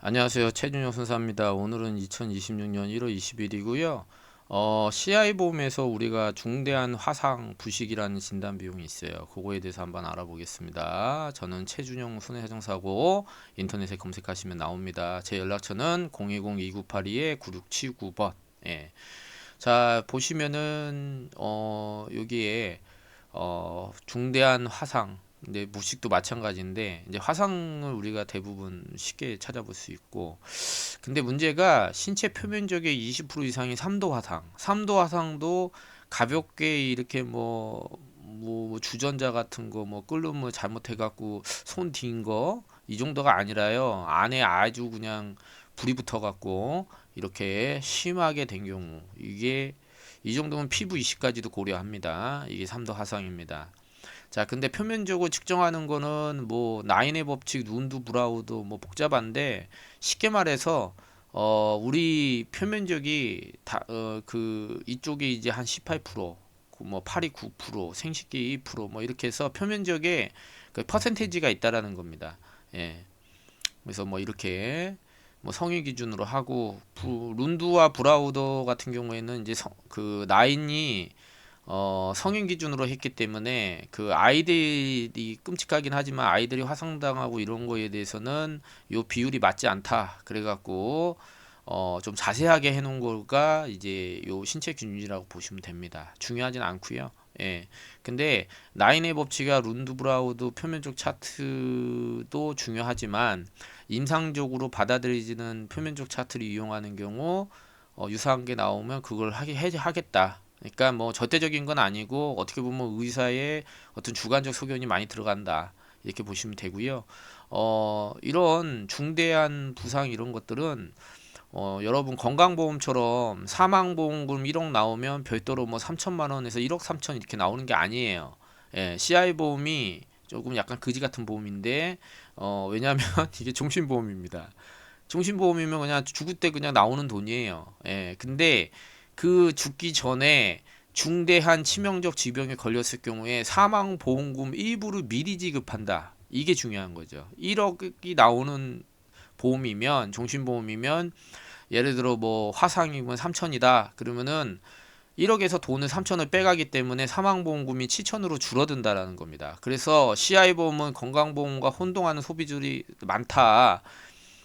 안녕하세요. 최준영 선사입니다. 오늘은 2026년 1월 20일이고요. 어, CI 보험에서 우리가 중대한 화상 부식이라는 진단 비용이 있어요. 그거에 대해서 한번 알아보겠습니다. 저는 최준영 손해배상사고 인터넷에 검색하시면 나옵니다. 제 연락처는 010-2982-9679번. 예. 자, 보시면은 어, 여기에 어, 중대한 화상 근데 무식도 마찬가지인데 이제 화상을 우리가 대부분 쉽게 찾아볼 수 있고. 근데 문제가 신체 표면적의 20% 이상이 3도 화상. 3도 화상도 가볍게 이렇게 뭐, 뭐 주전자 같은 거 뭐 끓는 뭐 잘못해 갖고 손 딘 거 이 정도가 아니라요. 안에 아주 그냥 불이 붙어 갖고 이렇게 심하게 된 경우 이게 이 정도면 피부 이식까지도 고려합니다. 이게 3도 화상입니다 자, 근데 표면적으로 측정하는 거는 뭐 나인의 법칙, 눈두 브라우드 뭐 복잡한데 쉽게 말해서 어 우리 표면적이 다 어 그 이쪽이 이제 한 18%, 뭐 팔이 9%, 생식기 2%뭐 이렇게 해서 표면적에 그 퍼센테이지가 있다라는 겁니다. 예. 그래서 뭐 이렇게 뭐 성인 기준으로 하고 부, 룬두와 브라우더 같은 경우에는 이제 성, 그 나인이 어, 성인 기준으로 했기 때문에 그 아이들이 끔찍하긴 하지만 아이들이 화상당하고 이런 거에 대해서는 요 비율이 맞지 않다. 그래갖고 어, 좀 자세하게 해놓은 거가 이제 요 신체 균일이라고 보시면 됩니다. 중요하진 않고요. 예. 근데 나인의 법칙과 룬드브라우드 표면적 차트도 중요하지만 임상적으로 받아들이지는 표면적 차트를 이용하는 경우 어, 유사한 게 나오면 그걸 하게 하겠다. 그러니까 뭐 절대적인 건 아니고 어떻게 보면 의사의 어떤 주관적 소견이 많이 들어간다 이렇게 보시면 되고요. 어, 이런 중대한 부상 이런 것들은 어, 여러분 건강보험처럼 사망보험금 1억 나오면 별도로 뭐 3천만 원에서 1억 3천 이렇게 나오는 게 아니에요. 예, CI 보험이 조금 약간 그지 같은 보험인데 어, 왜냐하면 이게 종신보험입니다. 종신보험이면 그냥 죽을 때 그냥 나오는 돈이에요. 예, 근데 그 죽기 전에 중대한 치명적 질병에 걸렸을 경우에 사망 보험금 일부를 미리 지급한다. 이게 중요한 거죠. 1억이 나오는 보험이면 종신보험이면 예를 들어 뭐 화상이면 3천이다. 그러면은 1억에서 돈을 3천을 빼가기 때문에 사망보험금이 7천으로 줄어든다라는 겁니다. 그래서 CI보험은 건강보험과 혼동하는 소비줄이 많다.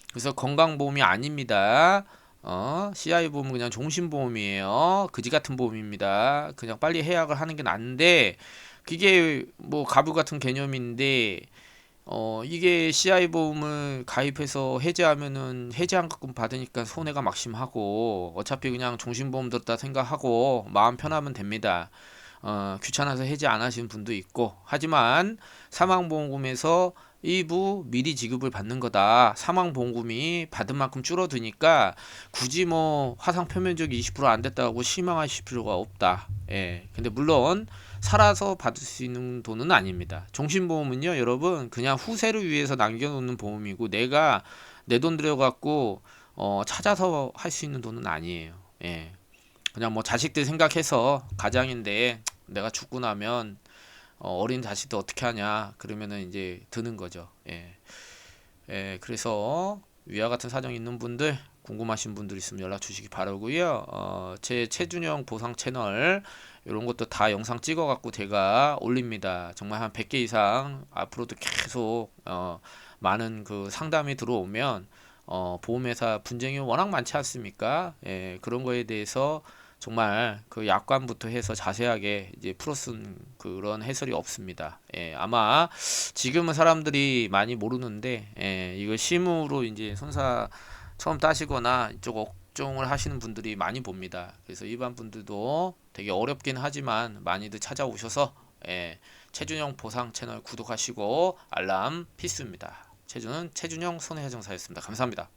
그래서 건강보험이 아닙니다. 어, CI 보험은 그냥 종신보험이에요. 그지 같은 보험입니다. 그냥 빨리 해약을 하는 게 낫는데, 그게 뭐 가부 같은 개념인데, 어, 이게 CI 보험을 가입해서 해지하면은 해지한금 받으니까 손해가 막심하고, 어차피 그냥 종신보험 들었다 생각하고, 마음 편하면 됩니다. 어, 귀찮아서 해지 안 하시는 분도 있고, 하지만 사망보험금에서 일부 미리 지급을 받는 거다. 사망보험금이 받은 만큼 줄어드니까 굳이 뭐 화상 표면적이 20%안 됐다고 실망하실 필요가 없다. 예. 근데 물론 살아서 받을 수 있는 돈은 아닙니다. 종신보험은요, 여러분 그냥 후세를 위해서 남겨놓는 보험이고 내가 내 돈 들여갖고 어, 찾아서 할 수 있는 돈은 아니에요. 예. 그냥 뭐 자식들 생각해서 가장인데 내가 죽고 나면 어, 어린 자식도 어떻게 하냐 그러면은 이제 드는 거죠. 예. 예, 그래서 위와 같은 사정 있는 분들 궁금하신 분들 있으면 연락 주시기 바라고요. 어, 제 최준영 보상 채널 이런 것도 다 영상 찍어 갖고 제가 올립니다. 정말 한 100개 이상 앞으로도 계속 어, 많은 그 상담이 들어오면 어, 보험회사 분쟁이 워낙 많지 않습니까? 예, 그런 거에 대해서 정말 그 약관부터 해서 자세하게 이제 풀어쓴 그런 해설이 없습니다. 예, 아마 지금은 사람들이 많이 모르는데 예, 이거 심으로 이제 선사 처음 따시거나 이쪽 업종을 하시는 분들이 많이 봅니다. 그래서 일반 분들도 되게 어렵긴 하지만 많이들 찾아오셔서 예, 최준영 보상 채널 구독하시고 알람 필수입니다. 최준은 최준영 손해회정사였습니다. 감사합니다.